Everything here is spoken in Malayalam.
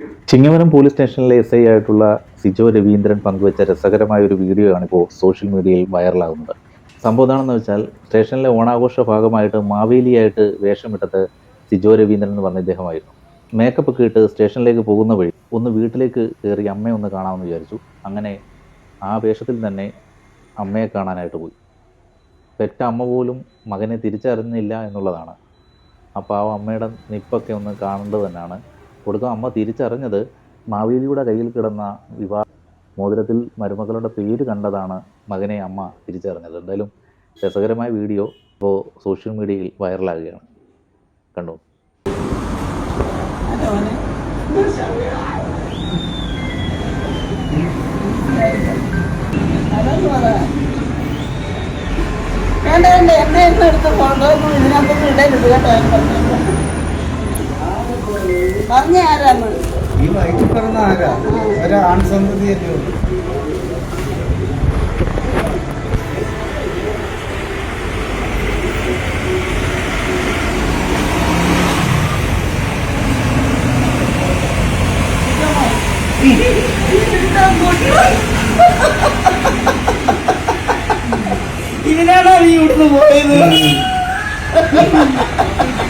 ചിങ്ങവനം പോലീസ് സ്റ്റേഷനിലെ എസ് ഐ ആയിട്ടുള്ള സിജോ രവീന്ദ്രൻ പങ്കുവച്ച രസകരമായ ഒരു വീഡിയോ ആണ് ഇപ്പോൾ സോഷ്യൽ മീഡിയയിൽ വൈറലാകുന്നത് സംഭവം എന്താണെന്ന് വെച്ചാൽ സ്റ്റേഷനിലെ ഓണാഘോഷ ഭാഗമായിട്ട് മാവേലിയായിട്ട് വേഷമിട്ടത് സിജോ രവീന്ദ്രൻ എന്ന് പറഞ്ഞ ഇദ്ദേഹമായിരുന്നു. മേക്കപ്പ് ഒക്കെ ഇട്ട് സ്റ്റേഷനിലേക്ക് പോകുന്ന വഴി ഒന്ന് വീട്ടിലേക്ക് കയറി അമ്മയെ ഒന്ന് കാണാമെന്ന് വിചാരിച്ചു. അങ്ങനെ ആ വേഷത്തിൽ തന്നെ അമ്മയെ കാണാനായിട്ട് പോയി. പെറ്റ അമ്മ പോലും മകനെ തിരിച്ചറിഞ്ഞില്ല എന്നുള്ളതാണ്. അപ്പോൾ ആ അമ്മയുടെ നിപ്പൊക്കെ ഒന്ന് കാണേണ്ടത് തന്നെയാണ്. കൊടുക്കും അമ്മ തിരിച്ചറിഞ്ഞത് മാവേലിയുടെ കയ്യിൽ കിടന്ന വിവാഹ മോതിരത്തിൽ മരുമകളുടെ പേര് കണ്ടതാണ് മകനെ അമ്മ തിരിച്ചറിഞ്ഞത്. എന്തായാലും രസകരമായ വീഡിയോ ഇപ്പോൾ സോഷ്യൽ മീഡിയയിൽ വൈറലാകുകയാണ്. കണ്ടു? വേണ്ട എന്നെ ഇന്ന് എടുത്ത് കൊണ്ടുവന്നു ഇതിനകത്തൊന്നും ഇടരുത് കേട്ടോ. പറഞ്ഞ ആരാണ്? ഈ വയറ്റിൽ പറഞ്ഞ ആരാ? ഒരു ആൺസന്തതിയല്ലേ ഉള്ളൂ. ഇതിനാണോ നീ ഇവിടുന്ന് പോയത്?